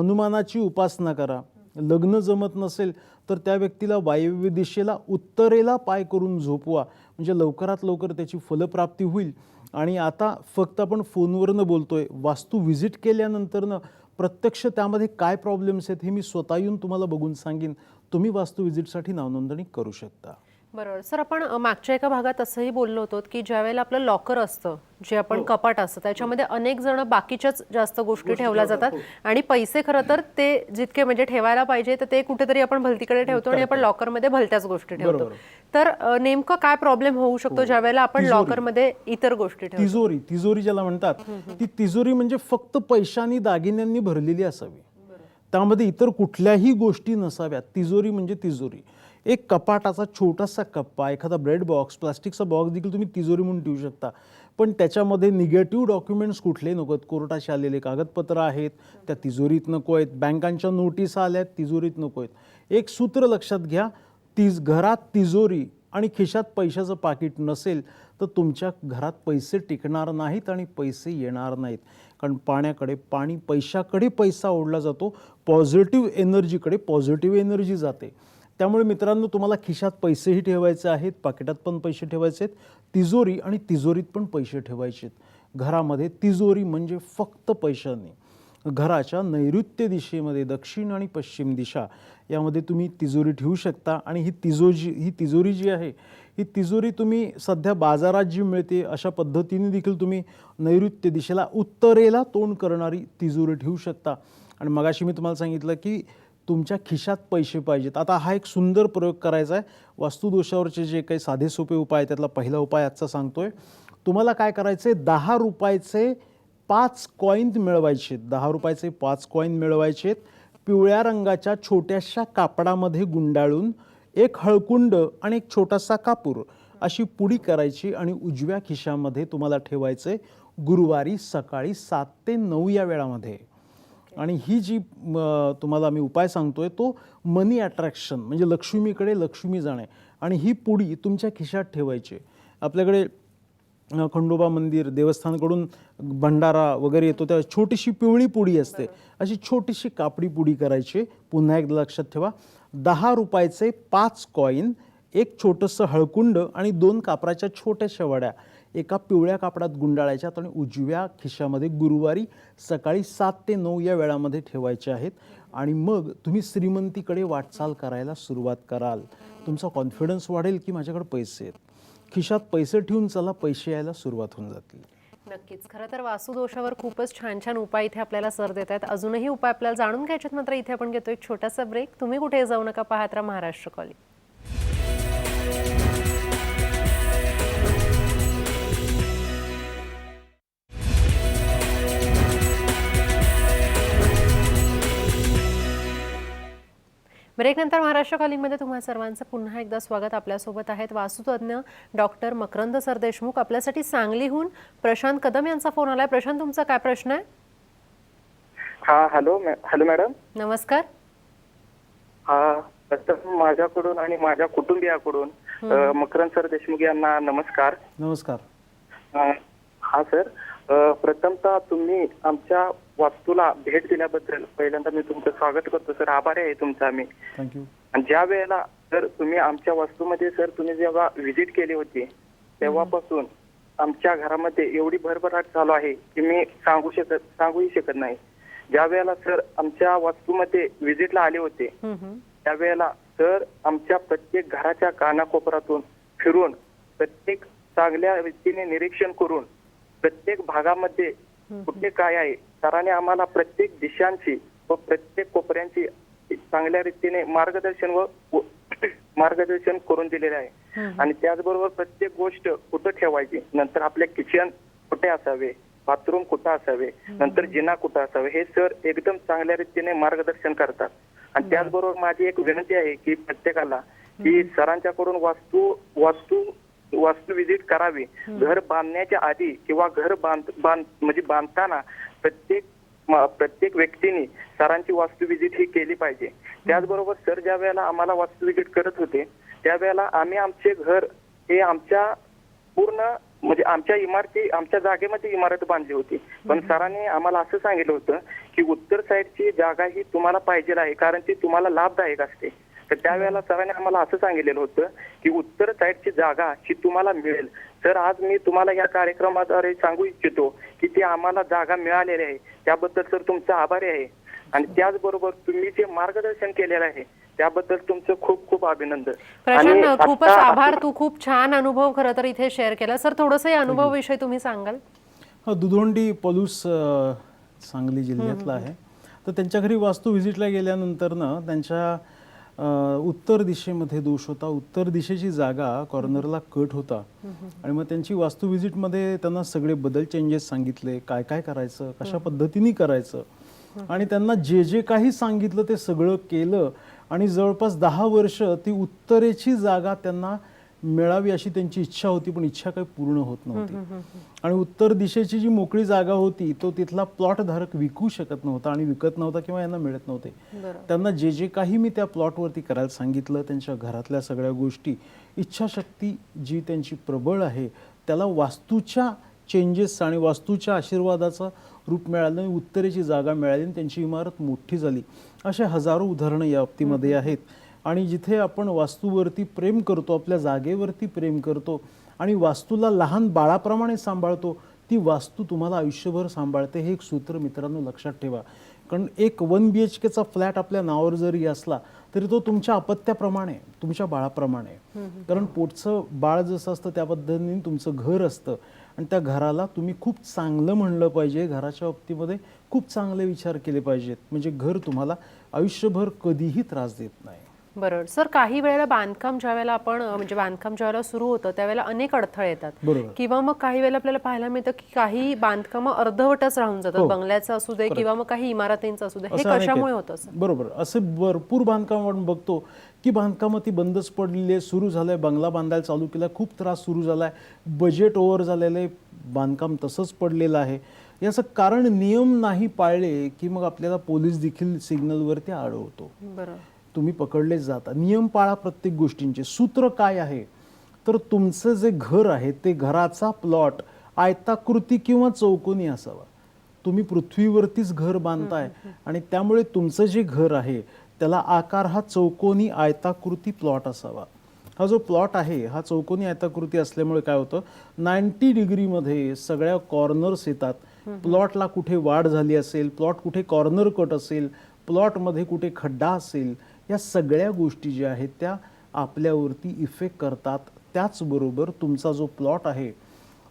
हनुमानाची उपासना करा. लग्न जमत नसेल तर त्या व्यक्तीला वायव्य दिशेला उत्तरेला पाय करून झोपवा. म्हणजे लवकरात लवकर त्याची फलप्राप्ती होईल. आणि आता फक्त आपण फोनवरनं बोलतोय. वास्तू व्हिजिट केल्यानंतरनं प्रत्यक्ष त्यामध्ये काय प्रॉब्लेम्स आहेत हे मी स्वतः येऊन तुम्हाला बघून सांगेन. तुम्ही वास्तू व्हिजिटसाठी नावनोंदणी करू शकता. बरोबर. सर आपण मागच्या एका भागात असंही बोललो होतो की ज्या वेळेला आपलं लॉकर असतं जे आपण कपाट असतं त्याच्यामध्ये अनेक जण बाकीच्याच जास्त गोष्टी ठेवल्या जातात आणि पैसे खरं तर ते जितके म्हणजे ठेवायला पाहिजे तर ते कुठेतरी आपण भलतीकडे ठेवतो आणि आपण लॉकरमध्ये भलत्याच गोष्टी ठेवतो. तर नेमकं काय प्रॉब्लेम होऊ शकतो ज्या वेळेला आपण लॉकरमध्ये इतर गोष्टी ठेवतो? तिजोरी. तिजोरी ज्याला म्हणतात ती तिजोरी म्हणजे फक्त पैशांनी दागिन्यांनी भरलेली असावी. त्यामध्ये इतर कुठल्याही गोष्टी नसाव्यात. तिजोरी म्हणजे तिजोरी. एक कपाटाचा छोटासा कप्पा एखादा ब्रेड बॉक्स प्लास्टिकचा बॉक्स देखील तुम्ही तिजोरी म्हणून ठेवू शकता. पण त्याच्यामध्ये निगेटिव्ह डॉक्युमेंट्स कुठले नको आहेत. कोर्टाशी आलेले कागदपत्र आहेत त्या तिजोरीत नको आहेत. बँकांच्या नोटीस आल्या आहेत तिजोरीत नको आहेत. एक सूत्र लक्षात घ्या तिज घरात तिजोरी आणि खिशात पैशाचं पाकिट नसेल तर तुमच्या घरात पैसे टिकणार नाहीत आणि पैसे येणार नाहीत. कारण पाण्याकडे पाणी पैशाकडे पैसा ओढला जातो पॉझिटिव्ह एनर्जीकडे पॉझिटिव्ह एनर्जी जाते. त्यामुळे मित्रांनो तुम्हाला खिशात पैसेही ठेवायचे आहेत पाकिटात पण पैसे ठेवायचे आहेत तिजोरी आणि तिजोरीत पण पैसे ठेवायचे आहेत. घरामध्ये तिजोरी म्हणजे फक्त पैशाने. घराच्या नैऋत्य दिशेमध्ये दक्षिण आणि पश्चिम दिशा यामध्ये तुम्ही तिजोरी ठेवू शकता. आणि ही तिजोरी ही तिजोरी जी आहे ही तिजोरी तुम्ही सध्या बाजारात जी मिळते अशा पद्धतीने देखील तुम्ही नैऋत्य दिशेला उत्तरेला तोंड करणारी तिजोरी ठेवू शकता. आणि मगाशी मी तुम्हाला सांगितलं की तुमच्या खिशात पैसे पाहिजेत. आता हा एक सुंदर प्रयोग करायचा आहे. वास्तुदोषावरचे जे काही साधे सोपे उपाय त्यातला पहिला उपाय आजचा सांगतोय. तुम्हाला काय करायचे दहा रुपयाचे पाच कॉईन मिळवायचे दहा रुपयाचे पाच कॉईन मिळवायचे पिवळ्या रंगाच्या छोट्याशा कापडामध्ये गुंडाळून एक हळकुंड आणि एक छोटासा कापूर अशी पुडी करायची आणि उजव्या खिशामध्ये तुम्हाला ठेवायचे गुरुवारी सकाळी सात ते नऊ या वेळामध्ये. आणि ही जी तुम्हाला मी उपाय सांगतोय तो मनी अट्रॅक्शन म्हणजे लक्ष्मीकडे लक्ष्मी जाणे. आणि ही पुडी तुमच्या खिशात ठेवायची. आपल्याकडे खंडोबा मंदिर देवस्थानकडून भंडारा वगैरे येतो त्या छोटीशी पिवळी पुडी असते. अशी छोटीशी कापडी पुडी करायची. पुन्हा एकदा लक्षात ठेवा. दहा रुपयाचे पाच कॉईन एक छोटंसं हळकुंड आणि दोन कापराच्या छोट्याशा वड्या. एका पिवळ्या कापडात गुंडाळायच्यात आणि उजव्या खिशामध्ये गुरुवारी सकाळी सात ते नऊ या वेळामध्ये ठेवायचे आहेत. आणि मग तुम्ही श्रीमंतीकडे वाटचाल करायला सुरुवात कराल. तुमचा कॉन्फिडन्स वाढेल की माझ्याकडे पैसे आहेत. खिशात पैसे ठेवून चला पैसे यायला सुरुवात होऊन जातील. नक्कीच. खरं तर वासुदोषावर खूपच छान छान उपाय इथे आपल्याला सर देत आहेत. अजूनही उपाय आपल्याला जाणून घ्यायचे मात्र इथे आपण घेतो एक छोटासा ब्रेक तुम्ही कुठे जाऊ नका पाहत राहा महाराष्ट्र कॉलेज ब्रेकनंतर महाराष्ट्र कॉलिंगमध्ये तुम्हा सर्वांचं पुन्हा एकदा स्वागत. आपल्यासोबत आहेत वास्तुतज्ञ डॉक्टर मकरंद सर देशमुख. आपल्यासाठी सांगलीहून प्रशांत कदम यांचा फोन आलाय. प्रशांत तुमचा काय प्रश्न आहे? हा हॅलो हॅलो मॅडम. नमस्कार. हा प्रथम माझ्याकडून आणि माझ्या कुटुंबियाकडून मकरंद सर देशमुख यांना नमस्कार. नमस्कार. हा सर प्रथमतः तुम्ही आमच्या वास्तूला भेट दिल्याबद्दल पहिल्यांदा मी तुमचं स्वागत करतो. सर आभारी आहे तुमचा आम्ही. थँक्यू आणि ज्या वेळेला सर तुम्ही आमच्या वास्तूमध्ये सर तुम्ही जेव्हा व्हिजिट केली होती तेव्हापासून आमच्या घरामध्ये एवढी भरभराट चालू आहे की मी सांगू शकत सांगूही शकत नाही. ज्या वेळेला सर आमच्या वास्तूमध्ये व्हिजिटला आले होते. त्यावेळेला सर आमच्या प्रत्येक घराच्या कानाकोपऱ्यातून फिरून प्रत्येक चांगल्या रीतीने निरीक्षण करून प्रत्येक भागामध्ये कुठे काय आहे? सरांनी आम्हाला प्रत्येक दिशांची व प्रत्येक कोपऱ्यांची चांगल्या रीतीने मार्गदर्शन व मार्गदर्शन करून दिलेले आहे. आणि त्याचबरोबर प्रत्येक गोष्ट कुठं ठेवायची? नंतर आपले किचन कुठे असावे? बाथरूम कुठं असावे? नंतर जिना कुठं असावे? हे सर एकदम चांगल्या रीतीने मार्गदर्शन करतात. आणि त्याचबरोबर माझी एक विनंती आहे की प्रत्येकाला की सरांच्याकडून वास्तू वास्तू वास्तू विजिट करावी. घर बांधण्याच्या आधी किंवा घर बांध बांध म्हणजे बांधताना प्रत्येक प्रत्येक व्यक्तीने सरांची वास्तू विजिट ही केली पाहिजे. त्याचबरोबर सर ज्या वेळेला आम्हाला वास्तू विजिट करत होते त्यावेळेला आम्ही आमचे घर हे आमच्या पूर्ण म्हणजे आमच्या इमारती आमच्या जागेमध्ये इमारत बांधली होती. पण सरांनी आम्हाला असं सांगितलं होतं की उत्तर साईडची जागा ही तुम्हाला पाहिजे आहे कारण ती तुम्हाला लाभदायक असते. तर त्यावेळेला सरांनी आम्हाला असं सांगितलेलं होतं की उत्तर साईडची जागा ही तुम्हाला मिळेल. तर आज मी तुम्हाला या कार्यक्रमाद्वारे सांगू इच्छितो की ती आम्हाला जागा मिळालेली आहे. त्याबद्दल सर तुमचा आभारी आहे. आणि त्याचबरोबर तुम्ही जे मार्गदर्शन केलेलं आहे त्याबद्दल तुमचं खूप खूप अभिनंदन. प्रशांत खूपच आभार. तू खूप छान अनुभव खरं तर इथे शेअर केला. सर थोडंसं या अनुभवाविषयी तुम्ही सांगाल. दुधोंडी पलूस सांगली जिल्ह्यातला आहे. तर त्यांच्या घरी वास्तू व्हिजिटला गेल्यानंतर ना त्यांच्या उत्तर दिशेमध्ये दोष होता. उत्तर दिशेची जागा कॉर्नरला कट होता. आणि मग त्यांची वास्तू व्हिजिटमध्ये त्यांना सगळे बदल चेंजेस सांगितले. काय काय करायचं? कशा पद्धतीने करायचं? आणि त्यांना जे जे काही सांगितलं ते सगळं केलं. आणि जवळपास दहा वर्ष ती उत्तरेची जागा त्यांना मिळावी अशी त्यांची इच्छा होती पण इच्छा काही पूर्ण होत नव्हती. आणि उत्तर दिशेची जी मोकळी जागा होती तो तिथला प्लॉट धारक विकू शकत नव्हता आणि विकत नव्हता किंवा यांना मिळत नव्हते. त्यांना जे जे काही मी त्या प्लॉटवरती करायला सांगितलं त्यांच्या घरातल्या सगळ्या गोष्टी इच्छाशक्ती जी त्यांची प्रबळ आहे त्याला वास्तूच्या चेंजेस आणि वास्तूच्या आशीर्वादाचं रूप मिळालं आणि उत्तरेची जागा मिळाली आणि त्यांची इमारत मोठी झाली. असे हजारो उदाहरणं या बाबतीमध्ये आहेत. आणि जिथे आपण वास्तूवरती प्रेम करतो आपल्या जागेवरती प्रेम करतो आणि वास्तूला लहान बाळाप्रमाणे सांभाळतो ती वास्तू तुम्हाला आयुष्यभर सांभाळते हे एक सूत्र मित्रांनो लक्षात ठेवा. कारण एक वन बी एच केचा फ्लॅट आपल्या नावावर जरी असला तरी तो तुमच्या अपत्याप्रमाणे तुमच्या बाळाप्रमाणे. कारण पोटचं बाळ जसं असतं त्या पद्धतीने तुमचं घर असतं. आणि त्या घराला तुम्ही खूप चांगलं म्हणलं पाहिजे घराच्या बाबतीमध्ये खूप चांगले विचार केले पाहिजेत. म्हणजे घर तुम्हाला आयुष्यभर कधीही त्रास देत नाही. बरोबर सर काही वेळेला बांधकाम ज्या वेळेला आपण म्हणजे बांधकाम ज्या वेळेला सुरू होतं त्यावेळेला अनेक अडथळे येतात. बरोबर. किंवा मग काही वेळेला आपल्याला पाहायला मिळतं की काही बांधकाम अर्धवटच राहून जातात. हो. बंगल्याचं असू दे किंवा मग काही इमारतींचं असू दे. हे असं अनेक कशामुळे आहेत. होतं सर? बरोबर. असे भरपूर बांधकाम आपण बघतो की बांधकामं ती बंदच पडलेली आहे सुरू झालंय. बंगला बांधायला चालू केला खूप त्रास सुरू झालाय. बजेट ओव्हर झालेलं आहे बांधकाम तसंच पडलेलं आहे. याचं कारण नियम नाही पाळले की मग आपल्याला पोलीस देखील सिग्नलवरती अडवतो बरोबर तुम्ही पकडले जाता. नियम पाळा प्रत्येक गोष्टींचे. सूत्र काय आहे? तर तुमचं जे घर आहे ते घराचा प्लॉट आयताकृती किंवा चौकोनी असावा. तुम्ही पृथ्वीवरतीच घर बांधताय आणि त्यामुळे तुमचं जे घर आहे त्याला आकार हा चौकोनी आयताकृती प्लॉट असावा. हा जो प्लॉट आहे हा चौकोनी आयताकृती असल्यामुळे काय होतं? नाईन्टी डिग्रीमध्ये सगळ्या कॉर्नर्स येतात. प्लॉटला कुठे वाढ झाली असेल प्लॉट कुठे कॉर्नर कट असेल प्लॉटमध्ये कुठे खड्डा असेल या सगळ्या गोष्टी ज्या आहेत त्या आपल्यावरती इफेक्ट करतात. त्याचबरोबर तुमचा जो प्लॉट आहे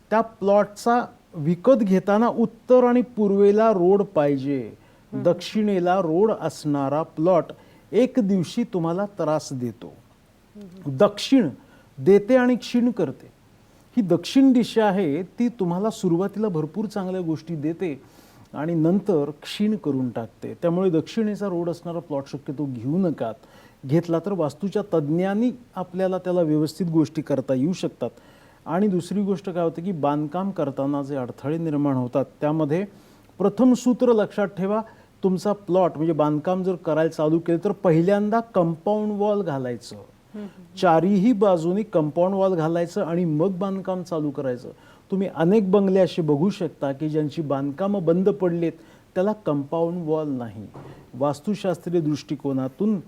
त्या प्लॉटचा विकत घेताना उत्तर आणि पूर्वेला रोड पाहिजे. दक्षिणेला रोड असणारा प्लॉट एक दिवशी तुम्हाला त्रास देतो. दक्षिण देते आणि क्षीण करते. ही दक्षिण दिशा आहे ती तुम्हाला सुरुवातीला भरपूर चांगल्या गोष्टी देते. आणि नंतर क्षीण करून टाकते. त्यामुळे दक्षिणेचा रोड असणारा प्लॉट शक्यतो घेऊ नकात. घेतला तर वास्तूच्या तज्ज्ञांनी आपल्याला त्याला व्यवस्थित गोष्टी करता येऊ शकतात. आणि दुसरी गोष्ट काय होते की बांधकाम करताना जे अडथळे निर्माण होतात त्यामध्ये प्रथम सूत्र लक्षात ठेवा. तुमचा प्लॉट म्हणजे बांधकाम जर करायला चालू केलं तर पहिल्यांदा कंपाऊंड वॉल घालायचं. चारीही बाजूनी कंपाऊंड वॉल घालायचं आणि मग बांधकाम चालू करायचं. तुम्ही अनेक बंगले असे बघू शकता की ज्यांची बांधकामं बंद पडलेत त्याला कंपाऊंड वॉल नाही. वास्तुशास्त्रीय दृष्टिकोनातून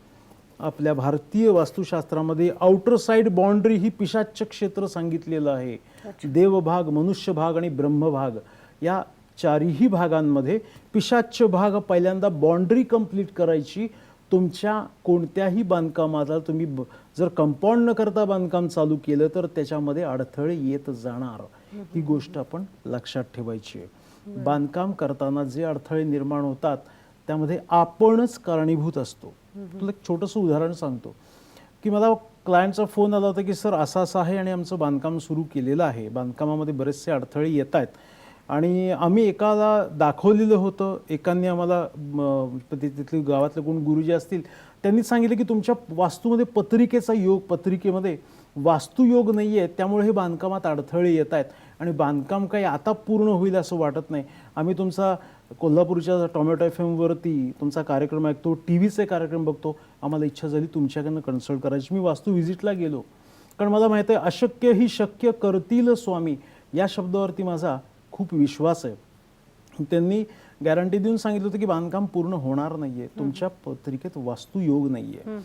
आपल्या भारतीय वास्तुशास्त्रामध्ये आउटर साइड बाउंड्री ही पिशाच्य क्षेत्र सांगितलेलं आहे. देवभाग मनुष्य भाग आणि ब्रह्मभाग या चारही भागांमध्ये पिशाच्य भाग पहिल्यांदा बाउंड्री कंप्लीट करायची तुमच्या कोणत्याही बांधकामाला तुम्ही जर कंपाऊंड न करता बांधकाम चालू केलं तर त्याच्यामध्ये अडथळे येत जाणार. ही गोष्ट आपण लक्षात ठेवायची आहे. बांधकाम करताना जे अडथळे निर्माण होतात त्यामध्ये आपणच कारणीभूत असतो. तुला एक छोटंसं उदाहरण सांगतो. की मला क्लायंटचा फोन आला होता की सर असं असं आहे आणि आमचं बांधकाम सुरू केलेलं आहे. बांधकामामध्ये बरेचसे अडथळे येत आहेत. आणि आम्ही एकाला दाखवलेलं होतं. एकांनी आम्हाला तिथले गावातले कोण गुरुजी असतील त्यांनी सांगितलं की तुमच्या वास्तूमध्ये पत्रिकेचा योग पत्रिकेमध्ये वास्तुयोग नाही आहे त्यामुळे हे बांधकामात अडथळे येत आहेत. आणि बांधकाम काही आता पूर्ण होईल असं वाटत नाही. आम्ही तुमचा कोल्हापूरच्या टोमॅटो एफ एमवरती तुमचा कार्यक्रम ऐकतो टी व्हीचे कार्यक्रम बघतो. आम्हाला इच्छा झाली तुमच्याकडनं कन्सल्ट करायची. मी वास्तू व्हिजिटला गेलो. कारण मला माहिती आहे अशक्य ही शक्य करतील स्वामी. या शब्दावरती माझा खूप विश्वास आहे. त्यांनी गॅरंटी देऊन सांगितलं होतं की बांधकाम पूर्ण होणार नाहीये. तुमच्या पत्रिकेत वास्तुयोग नाहीये.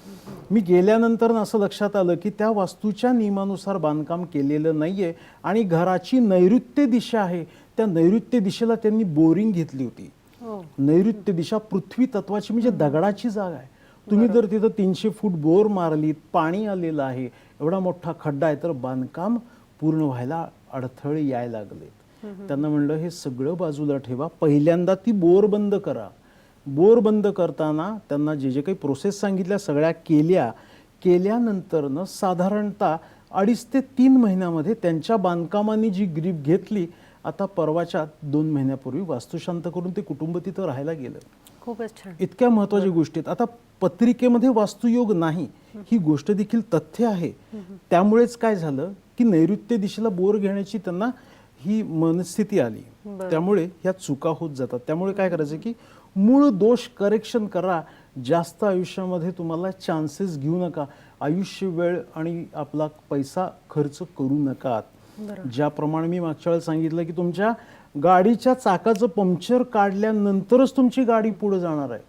मी गेल्यानंतर असं लक्षात आलं की त्या वास्तूच्या नियमानुसार बांधकाम केलेलं नाहीये आणि घराची नैऋत्य दिशा आहे. त्या नैऋत्य दिशेला त्यांनी बोरिंग घेतली होती. हो. नैऋत्य दिशा पृथ्वी तत्वाची म्हणजे दगडाची जागा आहे. तुम्ही जर तिथं तीनशे फूट बोर मारलीत पाणी आलेलं आहे एवढा मोठा खड्डा आहे तर बांधकाम पूर्ण व्हायला अडथळे यायला लागलेत. त्यांना म्हणलं हे सगळं बाजूला ठेवा. पहिल्यांदा ती बोर बंद करा. बोर बंद करताना त्यांना जे जे काही प्रोसेस सांगितल्या सगळ्या केल्या. केल्यानंतरनं साधारणतः अडीच ते तीन महिन्यामध्ये त्यांच्या बांधकामांनी जी ग्रीप घेतली आता परवाच्या दोन महिन्यापूर्वी वास्तुशांत करून ते कुटुंब तिथं राहायला गेलं. खूपच छान. इतक्या महत्त्वाच्या गोष्टी आहेत. आता पत्रिकेमध्ये वास्तुयोग नाही ही गोष्ट देखील तथ्य आहे. त्यामुळेच काय झालं की नैऋत्य दिशेला बोर घेण्याची त्यांना ही मनस्थिती आली. त्यामुळे ह्या चुका होत जातात. त्यामुळे काय करायचं की मूळ दोष करेक्शन करा. जास्त आयुष्यामध्ये तुम्हाला चान्सेस घेऊ नका. आयुष्य वेळ आणि आपला पैसा खर्च करू नका ज्याप्रमाणे मी मागच्या वेळेला सांगितलं की तुमच्या गाडीच्या चाकाचं पंक्चर काढल्यानंतरच तुमची गाडी पुढे जाणार आहे.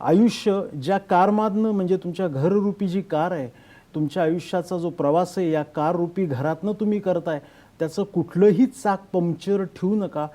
आयुष्य ज्या कारमादनं म्हणजे तुमच्या घररूपी जी कार आहे तुमच्या आयुष्याचा जो प्रवास आहे या कार रूपी घरातनं तुम्ही करताय. त्याचं कुठलंही चाक पंक्चर ठेवू नका.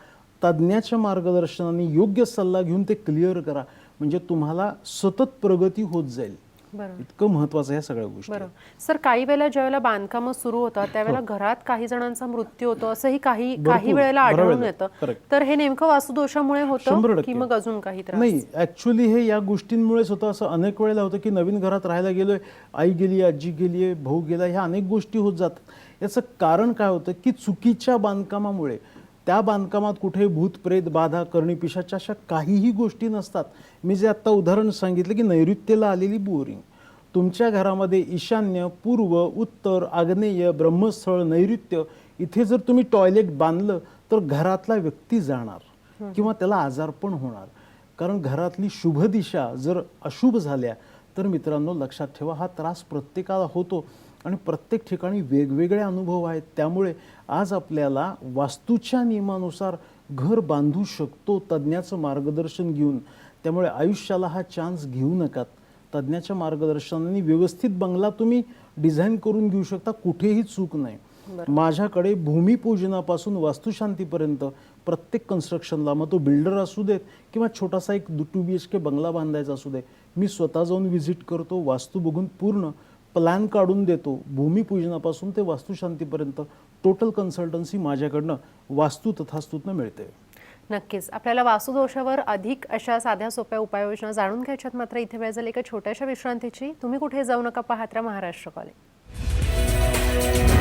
तज्ज्ञाच्या मार्गदर्शनाने योग्य सल्ला घेऊन ते क्लिअर करा. म्हणजे तुम्हाला सतत प्रगती होत जाईल. बरोबर. इतकं महत्वाचं आहे ह्या सगळ्या गोष्टी. सर काही वेळेला ज्यावेळेला बांधकाम सुरू होतात त्यावेळेला घरात काही जणांचा मृत्यू होतो असंही काही काही वेळेला आढळून. येतं. तर हे नेमकं वास्तुदोषामुळे होतं. की मग अजून काही त्रास? नाही ऍक्च्युली हे या गोष्टींमुळेच होतं. असं अनेक वेळेला होतं की नवीन घरात राहायला गेलोय आई गेली आजी गेली भाऊ गेला ह्या अनेक गोष्टी होत जातात. याचं कारण काय होतं की चुकीच्या बांधकामामुळे त्या बांधकामात कुठे भूत प्रेत बाधा करणी पिशाच्या अशा काहीही गोष्टी नसतात. मी जे आत्ता उदाहरण सांगितलं की नैऋत्येला आलेली बोरिंग. तुमच्या घरामध्ये ईशान्य पूर्व उत्तर आग्नेय ब्रह्मस्थळ नैऋत्य इथे जर तुम्ही टॉयलेट बांधलं तर घरातला व्यक्ती जाणार किंवा त्याला आजार पण होणार. कारण घरातली शुभ दिशा जर अशुभ झाल्या तर मित्रांनो लक्षात ठेवा हा त्रास प्रत्येकाला होतो. आणि प्रत्येक ठिकाणी वेगवेगळे अनुभव आहेत. त्यामुळे आज आपल्याला वास्तूच्या नियमानुसार घर बांधू शकतो तज्ज्ञाचं मार्गदर्शन घेऊन. त्यामुळे आयुष्याला हा चान्स घेऊ नका तज्ज्ञाच्या मार्गदर्शनाने व्यवस्थित बंगला तुम्ही डिझाईन करून घेऊ शकता कुठेही चूक नाही. माझ्याकडे भूमिपूजनापासून वास्तुशांतीपर्यंत प्रत्येक कन्स्ट्रक्शनला मग तो बिल्डर असू देत किंवा छोटासा एक टू बी एच के बंगला बांधायचा असू दे मी स्वतः जाऊन व्हिजिट करतो वास्तू बघून पूर्ण प्लॅन काढून देतो भूमिपूजनापासून ते वास्तुशांतीपर्यंत टोटल कन्सल्टन्सी माझ्याकडनं वास्तू तथास्तूतनं मिळते. नक्कीच. आपल्याला वास्तुदोषावर अधिक अशा साध्या सोप्या उपाययोजना जाणून घ्यायच्यात मात्र इथे वेळ झाली एका छोट्याशा विश्रांतीची. तुम्ही कुठे जाऊ नका पाहत्रा महाराष्ट्र कॉलेज.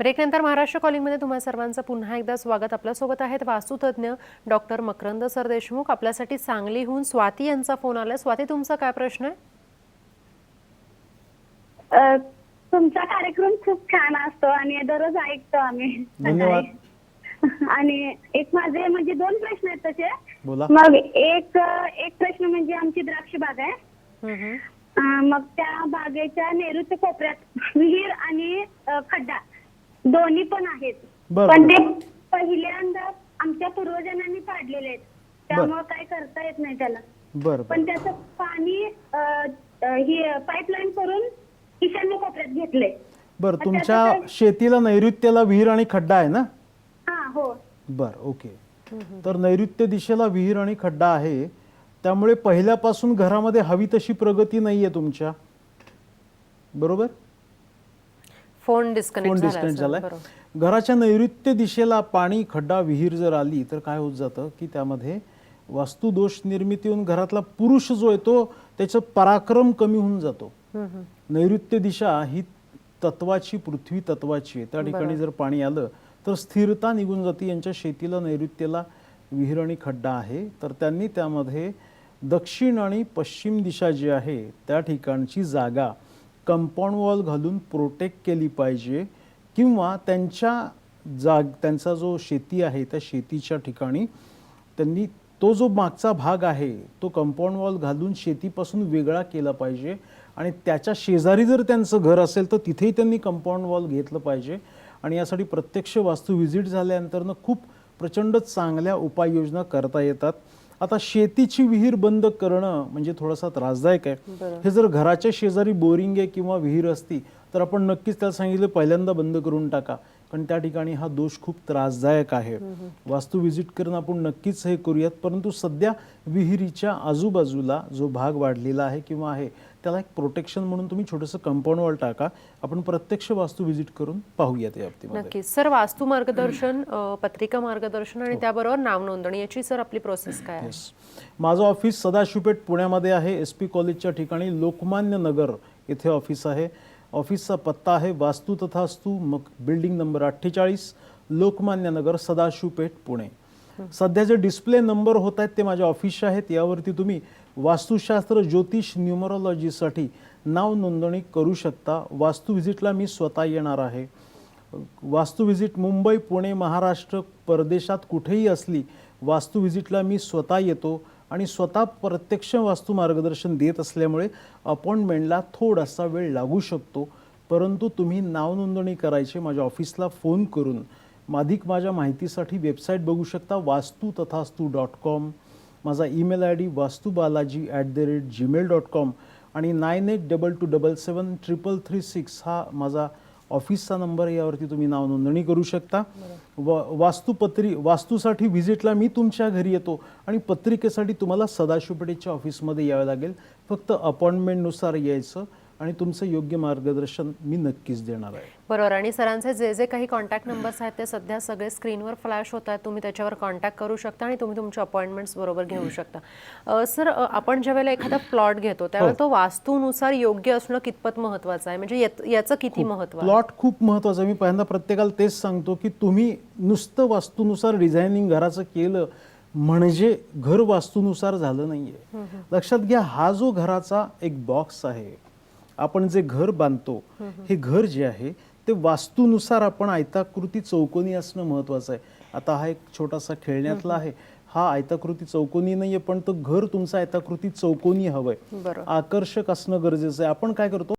ब्रेकनंतर महाराष्ट्र कॉलिंगमध्ये तुम्हा सर्वांचं पुन्हा एकदा स्वागत. आपल्यासोबत आहेत वास्तुतज्ञ डॉक्टर मकरंद सर देशमुख. आपल्यासाठी सांगलीहून स्वाती यांचा फोन आला स्वाती तुमचा काय प्रश्न आहे? अ, तुमचा कार्यक्रम खूप छान असतो आणि दररोज ऐकतो आम्ही. आणि एक माझे म्हणजे दोन प्रश्न आहेत तसे. बोला. मग एक एक प्रश्न म्हणजे आमची द्राक्ष बाग आहे. मग त्या बागेच्या नैऋत्य कोपऱ्यात विहीर आणि खड्डा. दोन्ही पण आहेत. बरं, पण. ते पहिल्यांदा आमच्या पूर्वजांनी पाडलेले आहेत. त्यामुळे काय करता येत नाही त्याला. बरं पण त्याचं पाणी अ, अ, ही पाईपलाईन करून ईशान्य कोपऱ्यात घेतले बरं तुमच्या शेतीला नैऋत्याला विहीर आणि खड्डा आहे ना? हा हो. बर ओके. तर नैऋत्य दिशेला विहीर आणि खड्डा आहे. त्यामुळे पहिल्यापासून घरामध्ये हवी तशी प्रगती नाहीये तुमच्या? बरोबर? Phone disconnect disconnect. झालाय. घराच्या नैऋत्य दिशेला पाणी खड्डा विहीर जर आली तर काय होत जातं की त्यामध्ये वास्तुदोष निर्मिती होऊन घरातला पुरुष जो आहे तो त्याचं पराक्रम कमी होऊन जातो. नैऋत्य दिशा ही तत्वाची पृथ्वी तत्वाची आहे त्या ठिकाणी जर पाणी आलं तर स्थिरता निघून जाते यांच्या शेतीला नैऋत्येला विहीर आणि खड्डा आहे तर त्यांनी त्यामध्ये दक्षिण आणि पश्चिम दिशा जी आहे त्या ठिकाणची जागा कंपाऊंड वॉल घालून प्रोटेक्ट केली पाहिजे किंवा त्यांच्या जाग त्यांचा जो शेती आहे त्या शेतीच्या ठिकाणी त्यांनी तो जो मागचा भाग आहे तो कंपाऊंड वॉल घालून शेतीपासून वेगळा केला पाहिजे आणि त्याच्या शेजारी जर त्यांचं घर असेल तर तिथेही त्यांनी कंपाऊंड वॉल घेतलं पाहिजे. आणि यासाठी प्रत्यक्ष वास्तू व्हिजिट झाल्यानंतरनं खूप प्रचंड चांगल्या उपाययोजना करता येतात. आता शेतीची विहीर बंद करणं म्हणजे थोडासा त्रासदायक आहे. हे जर घराच्या शेजारी बोरिंग आहे किंवा विहीर असती तर आपण नक्कीच त्याला सांगितलं पहिल्यांदा बंद करून टाका. पण त्या ठिकाणी हा दोष खूप त्रासदायक आहे. वास्तू व्हिजिट करून आपण नक्कीच हे करूयात परंतु सध्या विहिरीच्या आजूबाजूला जो भाग वाढलेला आहे किंवा आहे त्याला एक प्रोटेक्शन म्हणून तुम्ही छोटंसं कंपाऊंड वॉल टाका. आपण प्रत्यक्ष वास्तू व्हिजिट करून पाहूयात या बाबतीमध्ये. नक्कीच. सर वास्तू मार्गदर्शन पत्रिका मार्गदर्शन आणि त्याबरोबर नाव नोंदणी याची सर आपली प्रोसेस काय आहे? माझं ऑफिस सदाशिवपेठ पुण्यामध्ये आहे. एस पी कॉलेजच्या ठिकाणी लोकमान्य नगर येथे ऑफिस आहे. ऑफिसचा पत्ता आहे वास्तू तथास्तू मग बिल्डिंग नंबर अठ्ठेचाळीस लोकमान्य नगर सदाशिवपेठ पुणे. सध्या जे डिस्प्ले नंबर होत आहेत ते माझ्या ऑफिसचे आहेत. यावरती तुम्ही वास्तुशास्त्र ज्योतिष न्यूमरोलॉजीसाठी नाव नोंदणी करू शकता. वास्तू व्हिजिटला मी स्वतः येणार आहे. वास्तू व्हिजिट मुंबई पुणे महाराष्ट्र परदेशात कुठेही असली वास्तू व्हिजिटला मी स्वतः येतो. आणि स्वतः प्रत्यक्ष वास्तू मार्गदर्शन देत असल्यामुळे अपॉइंटमेंटला थोडासा वेळ लागू शकतो. परंतु तुम्ही नाव नोंदणी करायचे माझ्या ऑफिसला फोन करून अधिक माझ्या माहितीसाठी वेबसाईट बघू शकता वास्तू तथास्तू डॉट कॉम. माझा email I D Vastu Balaji at the rate Gmail dot com आणि nine eight double two double seven triple three six हा माझा ऑफिसचा नंबर यावरती तुम्ही नाव नोंदणी करू शकता. व वास्तुपत्री वास्तूसाठी व्हिजिटला मी तुमच्या घरी येतो आणि पत्रिकेसाठी तुम्हाला सदाशिवपेठेच्या ऑफिसमध्ये यावं लागेल. फक्त अपॉइंटमेंटनुसार यायचं. आणि तुमचं योग्य मार्गदर्शन मी नक्कीच देणार आहे. बरोबर. आणि सरांचे जे जे काही कॉन्टॅक्ट नंबर्स आहेत ते सध्या सगळे स्क्रीनवर फ्लॅश होत आहेत. तुम्ही त्याच्यावर कॉन्टॅक्ट करू शकता आणि तुम्ही तुमचे अपॉइंटमेंट्स बरोबर घेऊ शकता. सर आपण ज्या वेळेला एखादा प्लॉट घेतो त्यावेळेला तो वास्तूनुसार योग्य असणं कितपत महत्वाचं आहे? म्हणजे याचं किती महत्त्व प्लॉट खूप महत्त्वाचा आहे. मी पहिल्यांदा प्रत्येकाला तेच सांगतो की तुम्ही नुसतं वास्तूनुसार डिझायनिंग घराचं केलं म्हणजे घर वास्तूनुसार झालं नाहीये. लक्षात घ्या हा जो घराचा एक बॉक्स आहे आपण जे घर बांधतो हे घर जे आहे ते वास्तूनुसार आपण आयताकृती चौकोनी असणं महत्वाचं आहे. आता हा एक छोटासा खेळण्यातला आहे. हा आयताकृती चौकोनी नाहीये पण तो घर तुमचं आयताकृती चौकोनी हवंय. आकर्षक असणं गरजेचं आहे. आपण काय करतो?